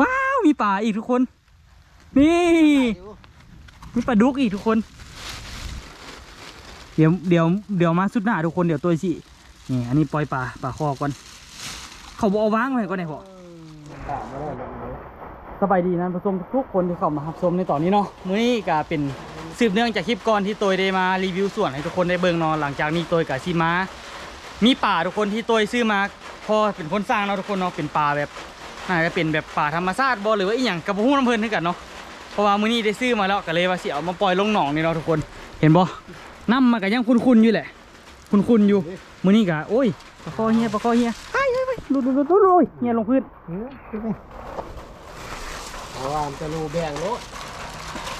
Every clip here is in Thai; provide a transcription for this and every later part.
ว้าวมีปลาอีกทุกคน นี่มีปลาดุกอีกทุกคน เดี๋ยวเดี๋ยวเดี๋ยวมาสุดหน้าทุกคนเดี๋ยวตัวสินี่อันนี้ปล่อยปลาปลาคอก่อน เขาบอกเอาวางไว้ก่อนไหนพอสบายดีนะผู้ชมทุกคนที่เข้ามารับชมในตอนนี้เนาะมื้อนี้ก็เป็นสืบเนื่องจากคลิปก่อนที่ตัวได้มารีวิวสวนให้ทุกคนได้เบิ่งนอนหลังจากนี้ตัวกับซีมามีป่าทุกคนที่ตัวซื้อมาพอเป็นคนสร้างเนาะทุกคนเนาะเป็นป่าแบบ น่าจะเป็นแบบป่าธรรมชาติบ่หรือว่าอีหยังกับพวกน้ำเพลินเท่ากันเนาะเพราะว่ามื้อนี้ได้ซื้อมาแล้วก็เลยว่าสิเอามาปล่อยลงหนองนี่เนาะทุกคน เห็นบ่น้ำมันก็ยังคุ้นๆอยู่แหละ คุ้นๆอยู่มื้อนี้ก็โอ้ยปลาคอเฮียปลาคอเฮียไปไปไปลุดลุดลุดลุดโอ้ยเฮียลงพื้นเพราะว่ามันจะรูแบ่งโลด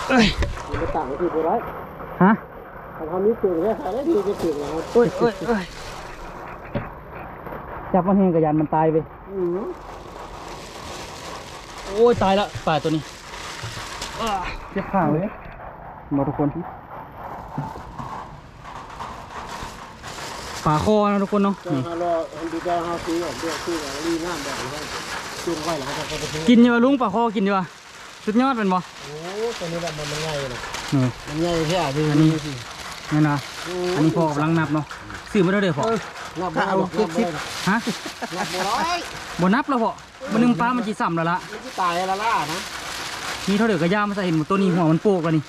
เอ้ยมันจะต่างกันที่ตัวไรฮะถ้าทำนี้ถึงเลยอะไรดีจะถึงแล้วโอ้ยโอ้ยโอ้ยจับมันเฮงกระยานมันตายไป อืมโอ้ยตายละป่าตัวนี้อ่าเจ็บข้างเลยมาทุกคนป่าคอนะทุกคนเนาะจะนี่ฮาโลอันดีใจฮาซีอะเดี๋ยวคือรีน้ำแบบนี้จุ่มไว้หลังจากเขาไปทิ้งกินอยู่วะลุงป่าคอกินอยู่วะสุดยอดเป็นบ่โอ้ตัวนี้แบบมันมันง่ายเลยนี่มันง่ายแค่ดีอันนี้นี่นะอันนี้พ่อกำลังนับเนาะซื้อมาเท่าเดิมพอนับบ่เอาคิดคิดฮะนับบ่ร้อยบ่นับแล้วพอ มันนึงปลามันจีซ้ำแล้วละมันจะตายละล่านะมีเท่าเดิมกระยามาใส่เห็นหมดตัวนี้หัวมันโปกแล้วนี่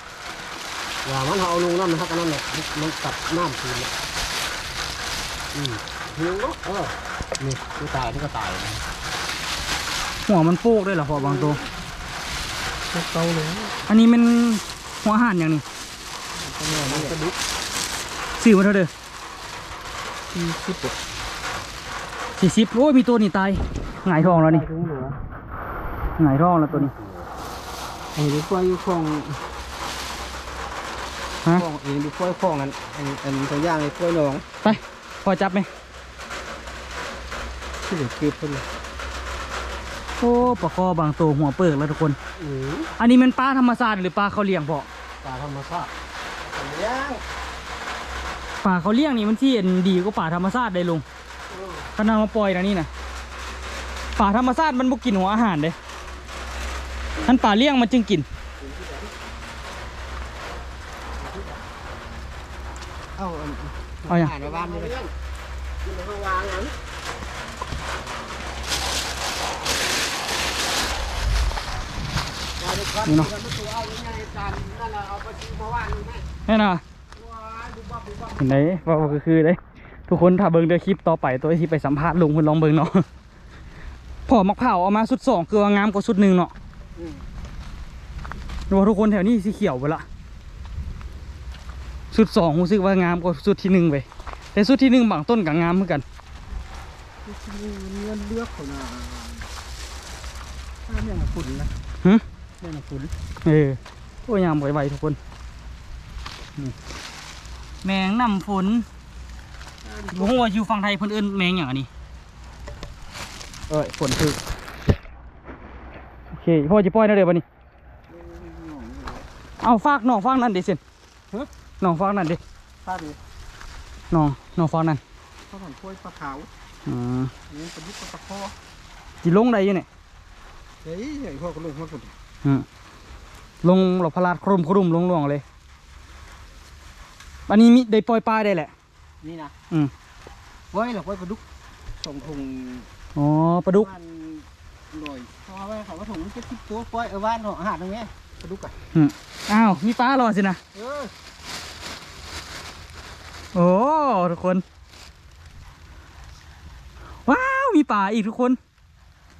อย่ามันเอาลงน้ำนะครับนั่นแหละมันตัดน้ำคืนเลยอืมหิวเนาะเออนี่กูตายนี่ก็ตายหัวมันโปกด้วยเหรอพอบางตัวเก่าเลยอันนี้มันหัวห่านอย่างนี้มันกระดุกซื้อมาเท่าเดิมที่สิบกว่าสี่สิบโอ้ยมีตัวนี้ตาย หงายท้องแล้วนี่ถึงเหลือหงายท้องแล้วตัวนี้อันนี้กล้วยอยู่ของฮะของอันนี้กล้วยของอันอันอันตัวอย่างไอ้กล้วยหนองไปพอจับไหมที่เหลือเก็บไปเลยโอ้ปลาคอบางตัวหัวเปิกแล้วทุกคนอืออันนี้มันปลาธรรมชาติหรือปลาเขาเลี้ยงพอปลาธรรมชาติเลี้ยงปลาเขาเลี้ยงนี่มันที่เห็นดีกว่าปลาธรรมชาติได้ลุงขนาดมาปล่อยนะนี่นะ ปลาธรรมชาติมันบ่กินหัวอาหารเด้ท่านปลาเลี้ยงมันจึงกินเอาเอาอย่างอ่านบ้านนี่เลยกินมาวางอันนี่เนาะเอายังไงจานนั่นะเอาไปกินมาวางนี่แม่แน่นอนว้ายดูบ้าดูบ้าเห็นไหนว่าก็คือเลยทุกคนถ้าเบิ่งเดี๋ยวคลิปต่อไปตัวที่ไปสัมภาษณ์ลุงคุณลองเบิ่งเนาะ พอมักเผาวเอามาสุดสองคือว่างามกว่าสุดหนึ่งเนาะอืมดูว่าทุกคนแถวนี้สีเขียวไปละสุดสองรู้สึกว่างามกว่าสุดที่หนึ่งไปแต่สุดที่หนึ่งบางต้นก็งามเหมือนกันเงินเลือกเขาหนาถ้าเนี่ยฝุ่นนะหึเนี่ยฝุ่นเออโอ้ยงามไวๆทุกคนนี่แมงน้ำฝนบ่ฮู้ว่าอยู่ฝั่งไทยเพิ่นเอิ้นแมงอย่างอันนี้ เอ้ยฝนคือโอเคพ่อจะปล่อยนะเดี๋ยวบัดนี้เอาฟากหนองฟากนั่นดิเซนหนองฟากนั่นดิถ้าดูหนองหนองฟากนั่นข้าวผัดกล้วยปลาขาวอืมนี่เป็นยุคปลาคอจิลงได้อยังเนี่ยเฮ้ยไอ้พวกกระลุกมันฝุ่นอืมลงหลบพลาดครุมครุมลงลวงเลยอันนี้มีได้ปล่อยปลาได้แหละ นี่นะ อืมไว้หรอกไว้ปลาดุกส่งถุง อ๋อปลาดุกบ้านหน่อยเพราะว่าเขาว่าถุงมันจะคิดตัวปล่อยเออบ้านเขาอาหารตรงนี้ปลาดุกอะอ้าวมีปลารอสินะเออโอ้ทุกคน ว้าวมีปลาอีกทุกคน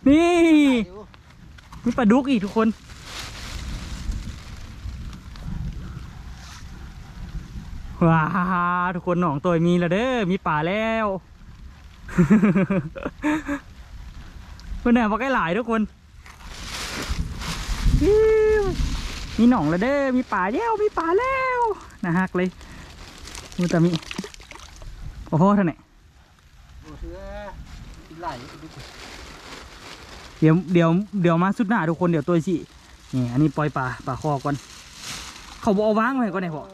นี่มีปลาดุกอีกทุกคนว้าวทุกคนหนองตัวมีแล้วเด้อมีป่าแล้ว เพื่อนแหนบอกให้หลายทุกคนอิ๊วมีหนองแล้วเด้อมีป่าแล้วมีป่าแล้วนะฮักเลยมันจะมีโอ้โหท่านไหนโอ้เสือไหลปลาดุกเดี๋ยวเดี๋ยวเดี๋ยวมาสุดหน้าทุกคนเดี๋ยวตัวสินี่อันนี้ปล่อยปลาปลาคอก่อน เขาบอกเอาวางไว้ก่อนไหนพอ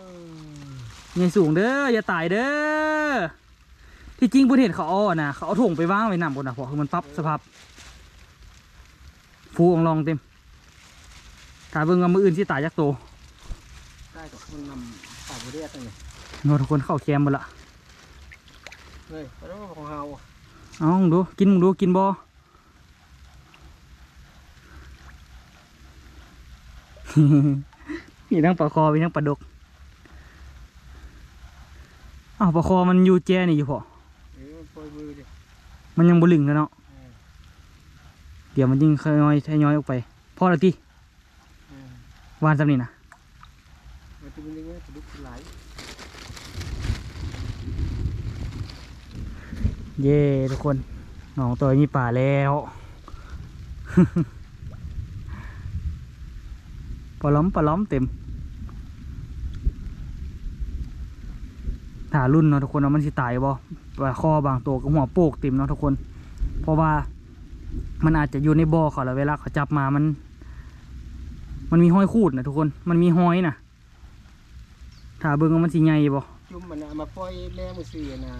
อย่าสูงเด้ออย่าตายเด้อ ที่จริงบนเห็นเขาเอาอะนะเขาเอาถุงไปวางไว้นำบนนะเพราะคือมันปรับสภาพฟูองลองเต็มถ้าเบิ่งว่ามืออื่นสิตายยักโตได้กับคนนำปากเรียกตั้งเลยโนทุกคนเข้าแคมหมดละเฮ้ยแล้วของเฮาเอามึงดูกินมึงดูกินบ่มีทั้งปลาคอมีทั้งปลาดกอ้าวปลาคอมันอยู่แจนี่อยู่พอ เออปล่อยมือดิมันยังบุลึงกันเนาะเดี๋ยวมันยิ่งค่อยๆทยอยออกไปพอแล้วที่เออวานสำนี่นะมันจะเป็นยังไงจะลุกไหลเย่ทุกคนหนองตัวมีป่าแล้วปลาล้อมปลาล้อมเต็ม ถ้ารุ่นเนาะทุกคนเนาะมันสิตายบ่ปลาคอบางตัวก็หัวโปกเต็มเนาะทุกคน เพราะว่ามันอาจจะอยู่ในบ่อเขาแล้วเวลาเขาจับมามัน มันมีห้อยขูดนะทุกคน มันมีห้อยนะถ้าเบิ่งว่ามันสิใหญ่บ่จุ่มมันเอามาปล่อยแม่มือเสียนะ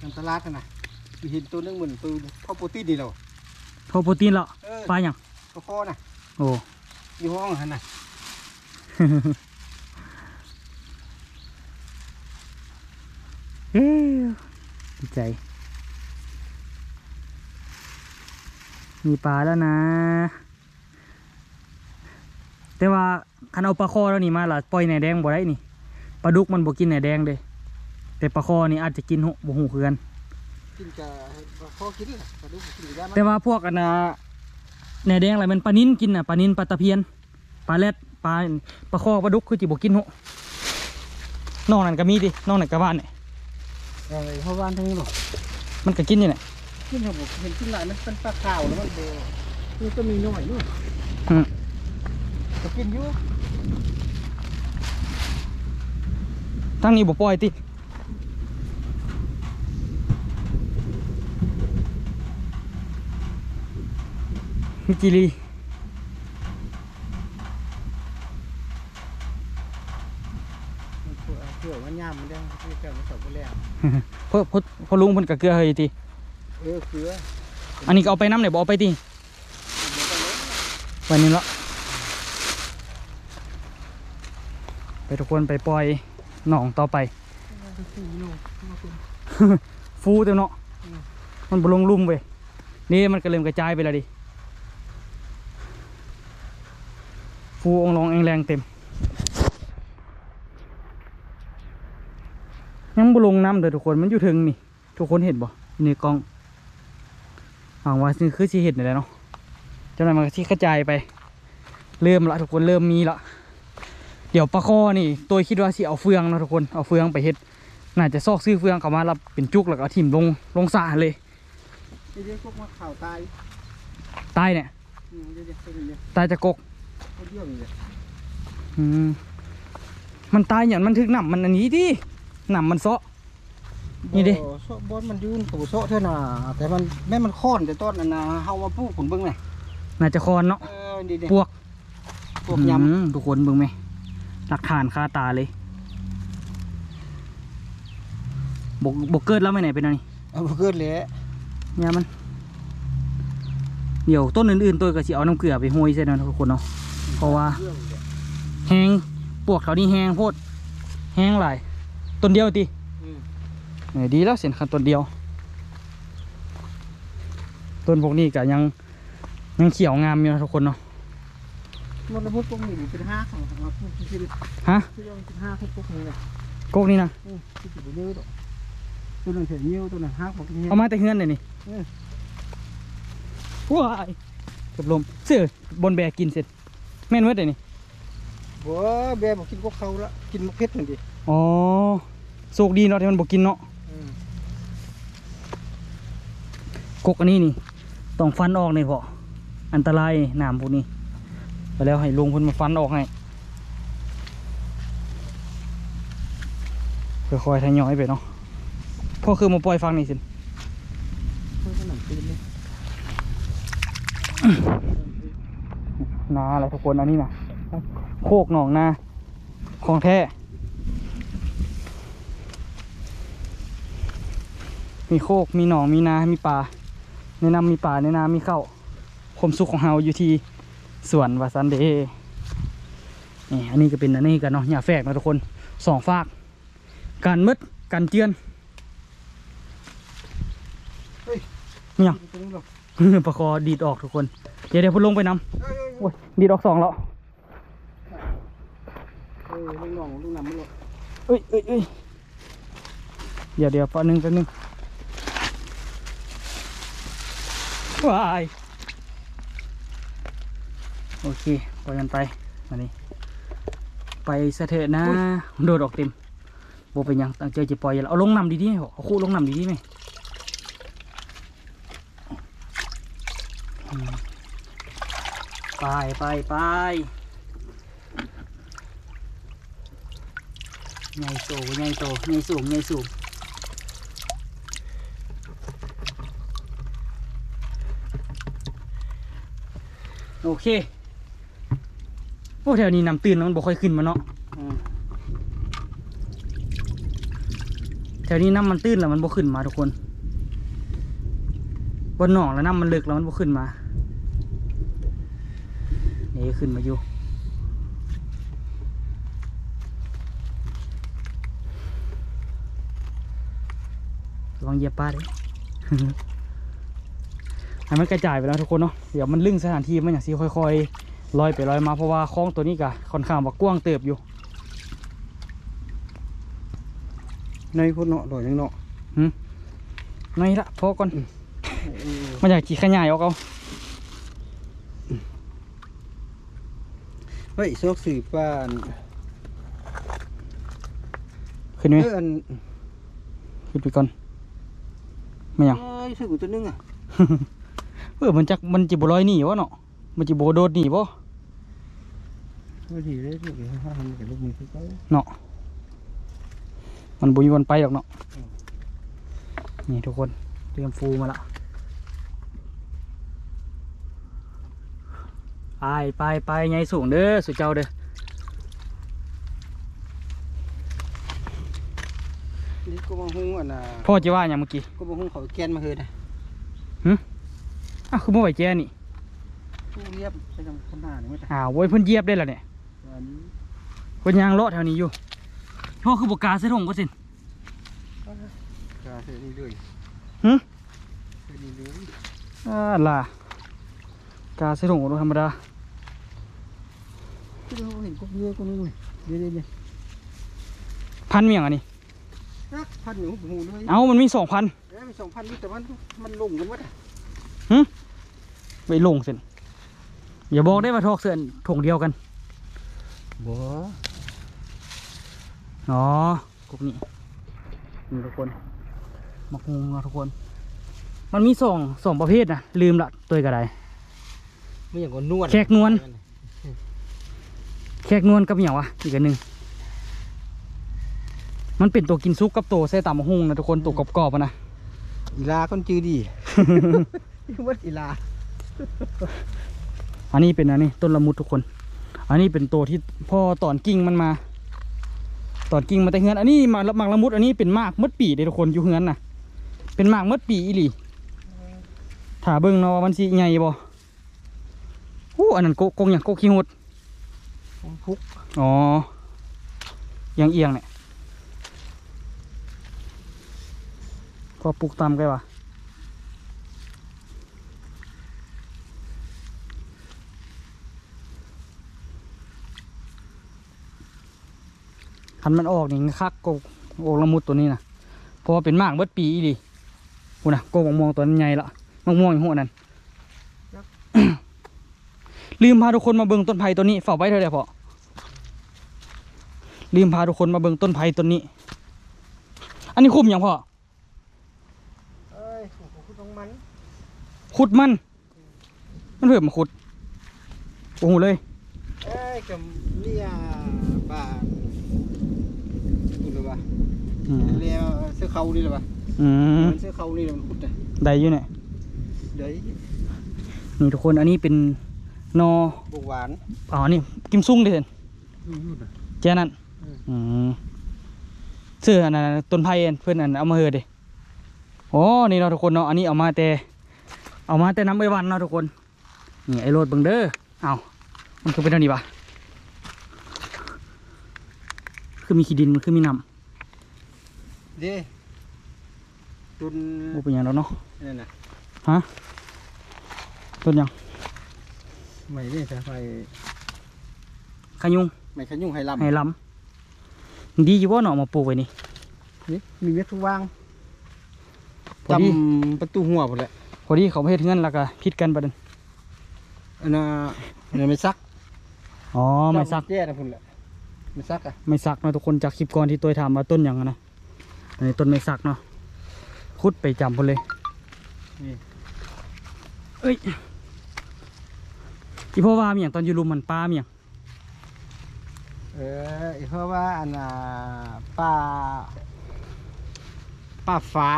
ทางตลาดน่ะมีเห็นตัวนึงเหมือนตัวข้าวโพดตีนดีเราพอโปรตีนแล้วเออปลาหยังข้าวโพดน่ะ โอ้อยู่ห้องหันน่ะ เฮ้ย ดีใจ มีปลาแล้วนะ แต่ว่าคันเอาปลาคอแล้วนี่มาล่ะปล่อยในแดงบ่ได้นี่ปลาดุกมันบ่กินในแดงเด้แต่ปลาคอนี่อาจจะกินหุบ่หูคือกันกินกับข้าวกินน่ะกระดูกกินกับยามันแต่ว่าพวกอันน่ะในแดงอะไรมันปลานิ้นกินน่ะปลานิ้นปลาตะเพียนปลาแรดปลาปลาคอปลาดุกคือจิบ่กินหุนอกนั้นก็มีดินอกนั้นก็บ้านเนี่ย เออเพราะว่าทั้งนี้หรอกมันก็กินนี่แหละกินครับผมเห็นกินหลายมันเป็นปลาขาวแล้วมันเบนี่ก็มีน้อยด้วยอืมก็กินอยู่ทั้งนี้บ่ปล่อยติมิจิลี มันเผื่อ เผื่อว่าย่ามมันได้ที่แก้วมันสอบไปแล้วพอพอพอลุงเพิ่นก็เกลือเฮยติเออเผื่ออันนี้ก็เอาไปน้ำเนี่ยบ่เอาไปติไวันนี้ละไปทุกคนไปปล่อยหนองต่อไป ฟูเต็มเนาะมันบลงลุ่มเว้ยนี่มันก็เริ่มกระจายไปแล้วดิฟูองลองเองแรงเต็ม ยังบลงน้ำเด้อทุกคนมันอยู่ถึงนี่ ทุกคนเห็นบ่อยู่ในกล้องหวังว่านี่คือสีเห็นนี่แหละเนาะจนมันก็ที่กระจายไป เริ่มละทุกคนเริ่มมีละเดี๋ยวปลาคอนี่ ตัวคิดว่าสิเอาเฟืองเนาะทุกคนเอาเฟืองไปเฮ็ดน่าจะซอกซื้อเฟืองเข้ามาแล้วเป็นจุกแล้วก็เอาถิ่มลงลงสระเลยเดี๋ยวพวกมาข่าวตายตายเนี่ยอืมเดี๋ยวเดี๋ยวเดี๋ยวตายจากกกเขาเยี่ยมเลยอืมมันตายอย่างมันถึกหนำมันอันนี้ดิ หนำมันเซาะ นี่ดิ โอ้โซะบอสมันอยืนตัวโซะเท่าน่ะแต่มันแม่มันค้อนแต่ต้นอันน่ะเฮามาปลูกผลเบิ่งไงน่าจะคอนเนาะ เออดีดีปวก พวกยอืมทุกคนเบิ่งไหมหลักฐานคาตาเลยบกบกเกิดแล้วไม่ไหนเป็นอะไรำเอาบ่เกิดเลยเนี่ยมัน เดี๋ยวต้นอื่นๆตัวก็สิเอาน้ำเกลือไปโห้ยใส่เนาะทุกคนเนาะ เพราะว่าเรื่องเดียวแห้งปวกเขานี่แห้งโพดแห้งหลาย ต้นเดียวติอืมเออดีแล้วเสียนคันต้นเดียว ต้นพวกนี้ก็ยัง ยังเขียวงามอยู่นะทุกคนเนาะมันระบบพวกนี้เป็นห้าของของเราพวกที่เป็นฮะที่ยังเป็นห้าพวกพวกนี้เลยกกนี่นะอืมที่สิบเยอะดอกตัวนึงเสียเงี้ยวตัวนึงห้าพวกนี้เอามาแต่เฮือนเลยนี่เออว้ายเกับลมเสือบนแบกกินเสร็จแม่นเมื่อไหร่นี่บัวแบบอกกินพวกเขาละกินมะเพ็ดหนึ่งดิอ๋อ โชคดีเนาะที่มันบอกกินเนาะอืมกกอันนี้นี่ต้องฟันออกนี่พออันตรายน้ำพวกนี้ไปแล้วให้ลุงเพิ่นมาฟันออกให้ค่อยๆทยอยไปเนาะพอคือมาปล่อยฟังนี่สิเพื่อนขนมตีนเลยนาอะไรทุกคนอันนี้นะโคกหนองนาของแท้ มีโคก มีหนองมีนา มีป่าแนะนำมีป่าแนะนำมีเข้าวความสุขของเฮาอยู่ที่สวนวาซันเดนี่อันนี้ก็เป็นอันนี้กันเนาะหญ้าแฝกนะทุกคนสองฝาก การมืดการเจือนเนี่ยตรงนี้หรอประคอดีดออกทุกคน เดี๋ยวเดี๋ยวพุ่นลงไปนำเอ้ยโอ้ยดีดออกสองแล้วเอ้ยลุงน้องลุงนำมันหรอเอ้ยเอ้ยเอ้ยเดี๋ยวเดี๋ยวแป๊บนึงแป๊บนึง ว้ายโอเคปล่อยกันไปมานี่ไปสะเถอะนะโดดออกเต็มโบเป็นหยังตั้งใจจะปล่อยอย่าเอาลงน้ำดีๆเอาคู่ลงน้ำดีๆไหมอืมไปไปไปใหญ่โตใหญ่โตใหญ่สูงใหญ่สูง โอเค โอ้แถวนี้น้ำตื้นแล้วมันบ่ค่อยขึ้นมาเนาะอืมแถวนี้น้ำมันตื้นแล้วมันบ่ขึ้นมาทุกคน บนหนองแล้วน้ำมันลึกแล้วมันบ่ขึ้นมานี่ขึ้นมาอยู่ระวังเหยียบป้าเด้ ให้มันกระจายไปแล้วทุกคนเนาะเดี๋ยวมันลึ่งสถานที่มันอย่างซีค่อยๆลอยไปลอยมาเพราะว่าคลองตัวนี้กะค่อนข้างว่ากว้างเติบอยู่ในพุ่นเนาะดอยยังเนาะนี่ละพอก่อนมันอยากจีขยายออกเอาเฮ้ยซอกสื่อป้านขึ้นไหมเอออันขึ้นไปก่อนไม่หยังเอ้ยสื่อตัวนึงอะเออมันจักมันจิบลอยหนีวะเนาะมันจิบโดดหนีบ่ว่าดีเลยลูกเดี๋ยวห้าทำกับลูกมือเขาเนาะมันบุยวนไปหรอกเนาะนี่ทุกคนเตรียมฟูมาละไปไปไปไงสูงเด้อสุดเจ้าเด้อนี่ก็มาหุ้งอะนะพ่อจะว่าอย่างเมื่อกี้ก็มาหุ้งเขาแกนมาเฮือนะ อ้าวคือเมื่อไหร่แกนี่ตู้เรียบไปทำคนหน้านี่ไม่ได้อ้าวโว้ยเพิ่นเหยียบได้แล้วเนี่ยอันนี้เพิ่นยางเลาะแถวนี้อยู่พ่อคือบกล้าใส่ถุงก็สิน กาเสือนี่เลยหึ เสือนี่เลยอ่าล่ะกล้าใส่ถุงก็ธรรมดา ที่เราเห็นกุ๊กเยอะกุ๊กนึงเลยเดี๋ยวเดี๋ยวเดี๋ยวพันเมียงอันนี้ รักพันอยู่หูเลยเอ้ามันมีสองพันเอ้ยมีสองพันนี่แต่มันมันลงกันหมดอะ ไปลงเส้นอย่าบอกได้ว่าทอกเสื้อนถุงเดียวกันบ่อ๋อกุกนี่นี่ทุกคนมักงงนะทุกคน มันมีสองสองประเภทนะลืมละตัวกระไดไม่อย่างกับนวดแขกนวลแขกนวลกับอหย่างวะอีกอันหนึ่งมันเป็นตัวกินซุปกับตัวใส่ตำมะฮุงนะทุกคนตัวกรอบๆอะนะอีลาคนจือดีวัดอีลา อันนี้เป็นอันนี้ต้นละมุดทุกคน อันนี้เป็นตัวที่พ่อตอนกิ่งมันมา ตอนกิ่งมาแต่เฮือน อันนี้มาหมากละมุดอันนี้เป็นหมากมดปีเด้ทุกคนอยู่เฮือนน่ะ เป็นหมากมดปีอีหลีถ้าเบิ่งเนาะว่ามันสิใหญ่บ่โอ้อันนั้นโกกงอย่างโกขี้หดพุกอ๋อเอียงเอียงๆเนี่ย ก็ปลูกตามกันวะ คันมันออกนี่คักโกโอกละมุดตัวนี้นะเพราะว่าเป็นหมากเบิดปีอีดีกูนะโกมะม่วงตัวนั้นใหญ่ละมะม่วงอย่างหัวนั้นลืมพาทุกคนมาเบิ่งต้นไผ่ต้นนี้ฝากไว้เถอะเดี๋ยวพอลืมพาทุกคนมาเบิ่งต้นไผ่ต้นนี้ อันนี้คุ้มอย่างพ่อเอ้ยโอ้โหคุณต้องมันขุดมัน มันเพิ่มมาขุด โอ้โหเลย เอ้ยกับเนี่ยบ้านนี่หรือ วะอืมเรียกเสื้อเขานี่หรือวะอืมมันเสื้อเขานี่แหละมันพุดเลยได้อยู่เนี่ยเดี๋ยวนี่ทุกคนอันนี้เป็นนอบวกหวานอ๋อนี่กิมซุ่งเด่นอยู่อยู่นะแค่นั้นอืมเสื้ออันนั้นต้นไผ่อันเพื่อนอันเอามาเฮอเด้โอ้นี่เราะทุกคนเนาะอันนี้เอามาแต่เอามาแต่น้ำใบวันเนาะทุกคนนี่ไอ้โรดเบิงเด้อเอามันคือเป็นเท่านี้ปะคือมีขี้ดินมันคือมีน้ เด้ตุนำบ่เป็นหยังแล้วเนาะนั่นน่ะฮะต้นหยังไม่นี่แต่ไฟขยุงไม่ขยุ่งให้ลำให้ล้ำดีอยู่ว่าเนาะเอามาปลูกไว้นี่นี่มีเม็ดทุกวางพอดีจำประตูหัวหมดเลยพอดีเขาไปเฮ็ดเงินแล้วก็พิดกันประเด็นอันน่ะอันนั้นไม่ซักอ๋อไม่ซักเจ้าแย่นะพุ่นแหละไม่ซักอะไม่ซักเนาะทุกคนจากคลิปก่อนที่ตัวถามมาต้นหยังอะนะ อันนี้ต้นไม่ซักเนาะคุดไปจำพนเลยนี่เอ้ยอีพ่อว่ามีอย่างตอนอยู่รุมมันปลามีอย่างเอออีเพราะว่าอันน่ะป้าป้าฝา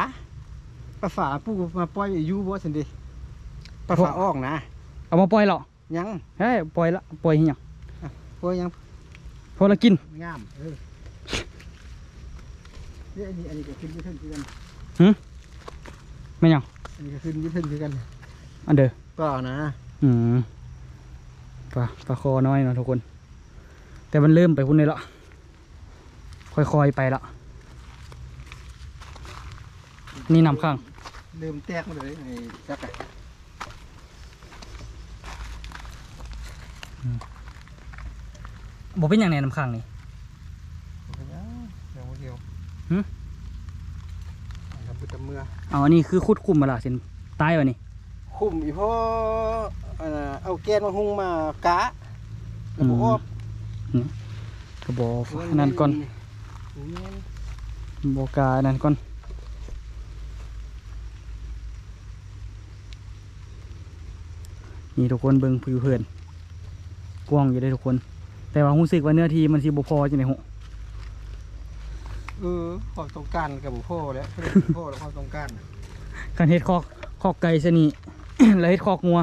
ป้าฝาปูมาปล่อยอายุบ่สันดิป้าฝาออกนะเอามาปล่อยเหรอยังเฮ้ยปล่อยละปล่อยให้หยังปล่อยยังพอละกินงามเออเนี่ยอันนี้อันนี้ก็ขึ้นอยืดขึ้นคือกันไม่หยังอันนี้ก็ขึ้นอยืดขึ้นคือกันอันเด้อก็นะ อืมปลาปลาคอน้อยเนาะทุกคน แต่มันเริ่มไปพุ่นเลยละค่อยๆไปละนี่นำข้าง เริ่มแตกมาเลยไอ้จักอะบอกเป็นอย่างแน่นำข้างนี่เดี๋ยวเดียวหึทำบุตรเมื่อเอาอันนี้คือคุดคุมมาละสินตายวะนี่คุมอีพ่ออันน่ะเอาแกนมาหุงมากะแล้วบอกว่าก็บอกอันนั้นก่อนบอกกาอันนั้นก่อนนี่ทุกคนเบิ่งผิวเพื่อนกว้างอยู่ได้ทุกคน แต่ว่ารู้สึกว่าเนื้อที่มันสิบ่พอจังได๋หู เออขอต้องการกับบุพ่อแล้วเพื่อนบุพ่อแล้วขอต้องการน่ะคันเฮ็ดคอกคอกไก่ซะนี่ แล้วเฮ็ดคอกงัว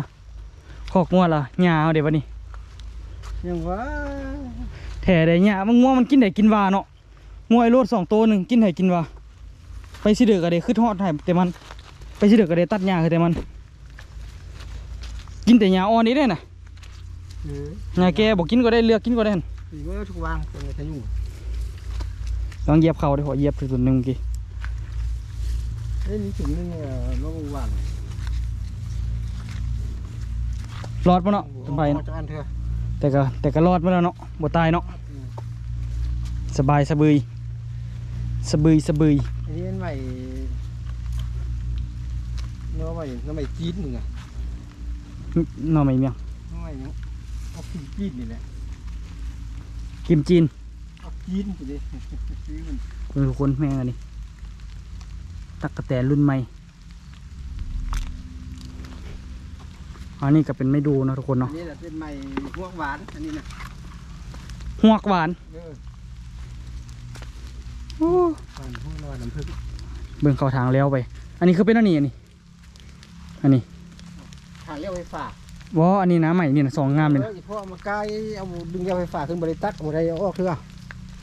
คอกงัวล่ะหญ้าเอาเด้บัดนี้ยังว่าแท้ได้หญ้ามันงัวมันกินได้กินวาเนาะงัวไอ้โลดสองตัวหนึงกินได้กินวาไปสิเด้อก็ได้คือทอดให้แต่มัน ไปสิเด้อก็ได้ตัดหญ้าคือแต่มัน กินแต่หญ้าอ่อนนี่ได้น่ะเออหญ้าแก่บ่กินก็ได้เลือกกินก็ได้หั่นอีกว่าทุกวางเป็นไงขยุ่ง ลองเหยียบเขาได้พอเหยียบสุดๆหนึงเมื่อกี้เอ้ยนี่ถึงนึงเออมะม่วงหวานรอดบ่เนาะสบายเนาะเนาะจะอันเถอะแต่ก็แต่ก็รอดมาแล้วเนาะบ่ตายเนาะสบายสะบืยสะบืยสะบืยอันนี้เป็นใหม่เนื้อใหม่เนื้อใหม่จีนมึงอะเนาะไม่เมียงเนื้อใหม่ยังเอากินจีนนี่แหละกิมจีนเอา จีนไปดิซื้อมันคุณทุกคนแม่งอันนี้ตักกะแตนรุ่นใหม่อันนี้ก็เป็นไม่ดูเนาะทุกคนอัเนาะนนี้แหละเป็นใหม่พวกหวาน อันนี้นะหวกหวานเออโอ้หวานพวกหวานน้ำผึ้งเบิ่งเข้าทางแล้วไป อันนี้คือเป็นอันนี้อันนี้ อันนี้ทางเลี้ยวไฟฟ้าว่าอันนี้นะใหม่นี่นะสองงามเลยเอนะออีพ่อเอามาใกล้เอาดึงเลี้ยวไฟฟ้าขึ้นบริตักเอาอะไรเอาออกเถอะ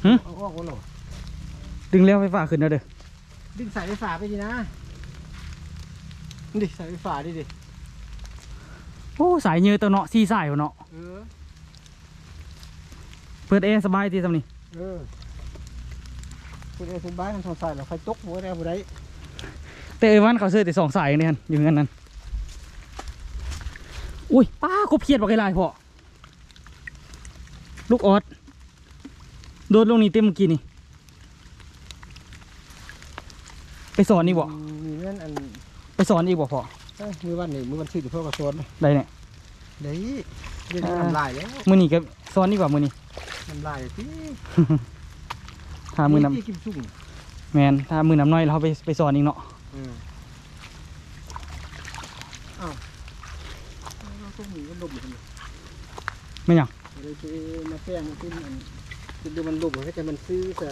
หึ เอาออกวะเหรอดึงแล้วไฟฟ้าขึ้นแล้วเด้อดึงสายไฟฟ้าไปดินะดิสายไฟฟ้าดิดิโอ้สายเยือตัวเนาะซีสายหัวเนาะเออเปิดแอร์สบายทีสำนี่เออคุณเอสบายมันสงสัยแล้วใครตกหัวได้บ่ได้แต่เอวันเขาซื้อแต่สองสายเนี่ยอยู่งั้นนั้นอุ้ยป้าคบเพียดบอกไอ้ลายพอลูกออด โดนลงนี่เต็มเมื่อกี้นี่ ไปสอนนี่บ่มีเงินอันไปสอนอีกบ่พอเอ้ยมือวันนี่มือวันชื่อที่พ่อกระโซนได้เนี่ย เดี๋ยวเรื่องน้ำลายแล้วมือนี่ก็สอนดีกว่ามือนี่น้ำลายพี่ถ้ามือน้ที่กิมซุ่มำแมนถ้ามือน้ำน้อยเราไปไปสอนอีกเนาะอืมอ้าวเราต้องมีมันหลบอยู่ไม่หยังเลยจะมาแป้งมันขึ้นมันจะ ดูมันหลบให้แต่มันซื้อจะ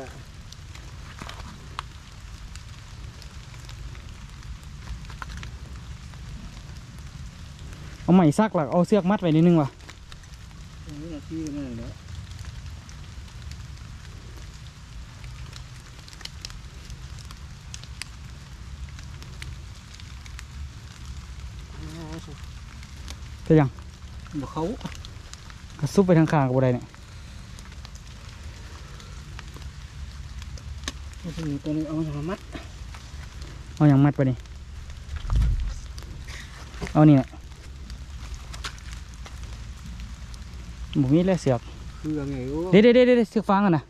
เอาไหมซักหลักเอาเสือกมัดไว้นิดนึงว่ะตรงนี้นะที่นั่นแหละแต่ยังบ่เขากระซุบไปทางข้างกับอะไรเนี่ย ตัว นี้ตัวนี้เอาอย่างมัด เอาอย่างมัดไปนี่เอานี่แหละบุมีแล้วเสือกคือไงโอ้เด็ดเด็ดเด็ดเสือกฟางกันนะ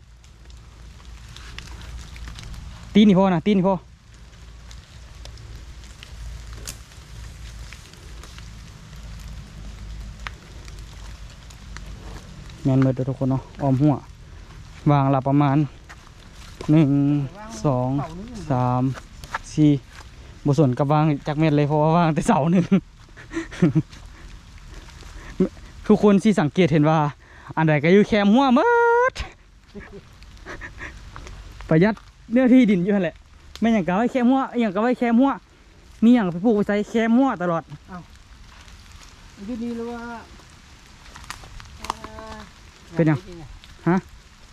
ตีนี่พอนะตีนี่พอแมนเบิดเด้อทุกคนเนาะออมหัววางละประมาณหนึ่ง สองเป่านี่สามสี่บส่วนกับวางจากเม็ดเลยเพราะว่าวางแต่เสาหนึ่งทุกคนที่สังเกตเห็นว่า อันใดก็อยู่แคมหัวหมดประหยัดเนื้อที่ดินอยู่นั่นแหละไม่อย่างกับไว้แคมหัวอหย่างกับไว้แคมหัวมีอย่างไปปลูกไปใส่แคมหัวตลอดดูนี่เลยว่าเป็นหยังฮะ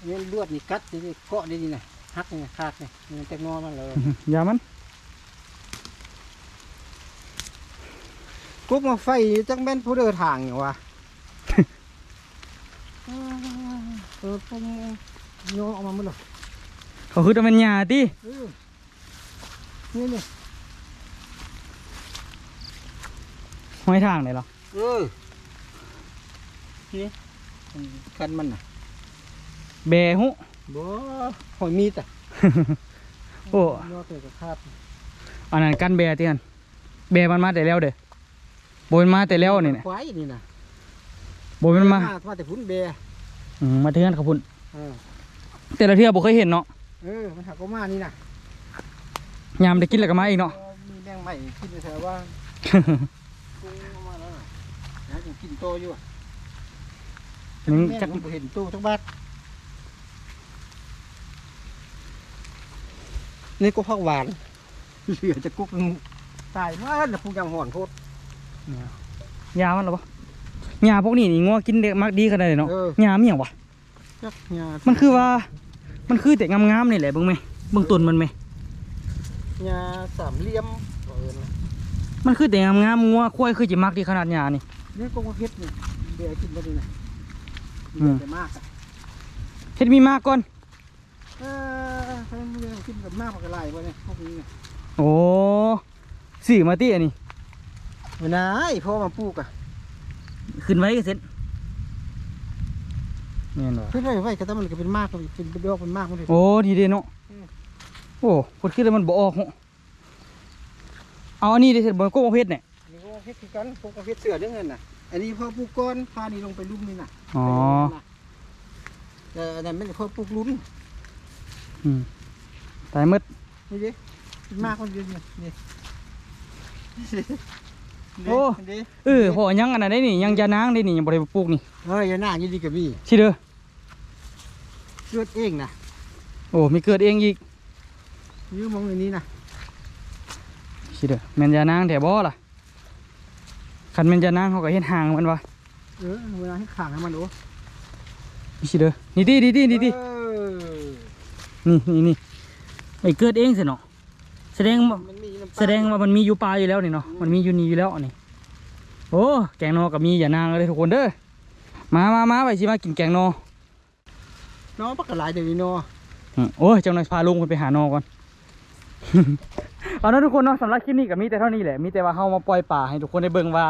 เนี่ยลวดนี่กัดนี่เกาะนี่นี่นะ หักนี่ขาดนี่มันจะงอมันเลยอย่ามันกุ๊กมาไฟจังแม่นผู้เดินทางอย่างวะเออพวกโยออกมาหมดเลยเขาคือจะเป็นหญ้าติเออนี่นี่ห้อยทางไหนหรอเออนี่กันมันน่ะ แบหุ บ่หอยมีดอะโอ้ยอดเตะกับคาบอันนั้นกันแบเตียนแบมันมาแต่แล้วเด้อโบยมันมาแต่แล้วนี่นะควายนี่นะโบยมันมามาแต่พุ่นเบะอืมมาเทือนเขาพุ่นเออแต่ละเทือบ่เคยเห็นเนาะเออมันหักก็มานี่นะยามได้กินแล้วก็มาอีกเนาะมีแมงใหม่คิดในแถวว่ากุ้งเอามาแล้วน่ะนะกูกินโตอยู่อะมึงแม่จักผมบ่เห็นโตทั้งบ้าน นี่ก็พักหวานเหลือจะกุ๊กนึงตายมากแล้วพวกยังห่อนโพดยามันหรอปะยาพวกนี้นี่งัวกินเด็กมักดีขนาดไหนเนาะเออยามีหยังวะจักยามันคือว่า มันคือแต่งามๆนี่แหละเบิ่งไหมเบิ่งต้นมันไหมยาสามเหลี่ยมเออนะมันคือแต่งามๆงัวควายคือจิมักดีขนาดยานี่นี่ก็ว่าเฮ็ดนี่เดี๋ยวกินก็ดีนะอืมแต่มากอะเฮ็ดมีมากก่อน เออเขาไม่ได้ กินกับมากกว่าไรวะเนี่ยพวกนี้เนี่ยโอ้สื่อมาติอันนี้ไม่นายพ่อมาปลูกอะขึ้นไว้ก็เสร็จแม่นบ่เพื่อนไว้ไว้ก็ต้องมันก็เป็นมากเลยเป็นดอกเป็นมากมันเลย โอ้ดีเด้เนาะอืม โอ้พดขึ้นแล้วมันบ่ออกเหรอเอาอันนี้ได้เสร็จบ่ก็บ่เพชรเนี่ยนี่ก็เฮ็ดคือกันพวกเฮ็ดเสือเรื่องเงินน่ะ อันนี้พ่อปลูกก้อนพานี่ลงไปลุ่มนี่น่ะอ๋อแต่อันนั้นไม่ได้พ่อปลูกลุ่มอืม ตายหมดนี่ดิเป็นมากมันเยอะนี่นี่โอ้นี่เออพอยังอันนั้นได้นี่ยังยานางได้นี่ยังบ่ได้ปลูกนี่เฮ้ยอย่าหน้ายี่ดีกับพี่สิเด้อเกิดเองนะโอ้มีเกิดเองอีกยืมมองอย่างนี้นะสิเด้อแม่นยานางแถบ่ล่ะคันแม่นยานางเขาก็เฮ็ดห่างมันวะเออเวลาให้ขางให้มันโอ้สิเด้อนี่ตินี่ตินี่ติเออนี่นี่นี่ ไอ้เกิดเองสิเนาะแสดงว่ามันมีน้ำปลาแสดงว่ามันมีอยู่ปลาอยู่แล้วนี่เนาะมันมีอยู่นี่อยู่แล้วนี่โอ้แกงนอกับมีอย่านางเลยทุกคนเด้อมามามาไปสิมากินแกงนอน้องปักกระไรเดี๋ยวนี้เนาะอืมโอ้ยเจ้าหน่อยพาลุงไปหานอก่อน เอาเนาะทุกคนเนาะสำหรับคลิปนี้ก็มีแต่เท่านี้แหละมีแต่ว่าเฮามาปล่อยป่าให้ทุกคนได้เบิ่งว่า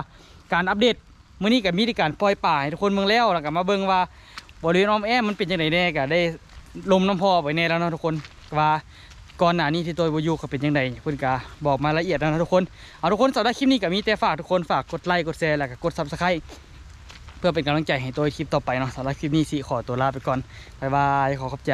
การอัปเดตมื้อนี้ก็มีแต่การปล่อยป่าให้ทุกคนเบิ่งแล้วแล้วก็มาเบิ่งว่าบริเวณอ้อมแอมมันเป็นจังไดแน่ก็ได้ลมน้ำพอไปแน่แล้วเนาะทุกคนว่า ก่อนหน้านี้ที่ตัววายูเขาเป็นยังไงเพิ่นกาบอกมาละเอียดแล้วนะทุกคนเอาทุกคนสำหรับคลิปนี้ก็มีแต่ฝากทุกคนฝากกดไลค์กดแชร์แล้วก็กดซับสไครต์เพื่อเป็นกำลังใจให้ตัวคลิปต่อไปเนาะสำหรับคลิปนี้สิขอตัวลาไปก่อนบ๊ายบายขอขอบใจ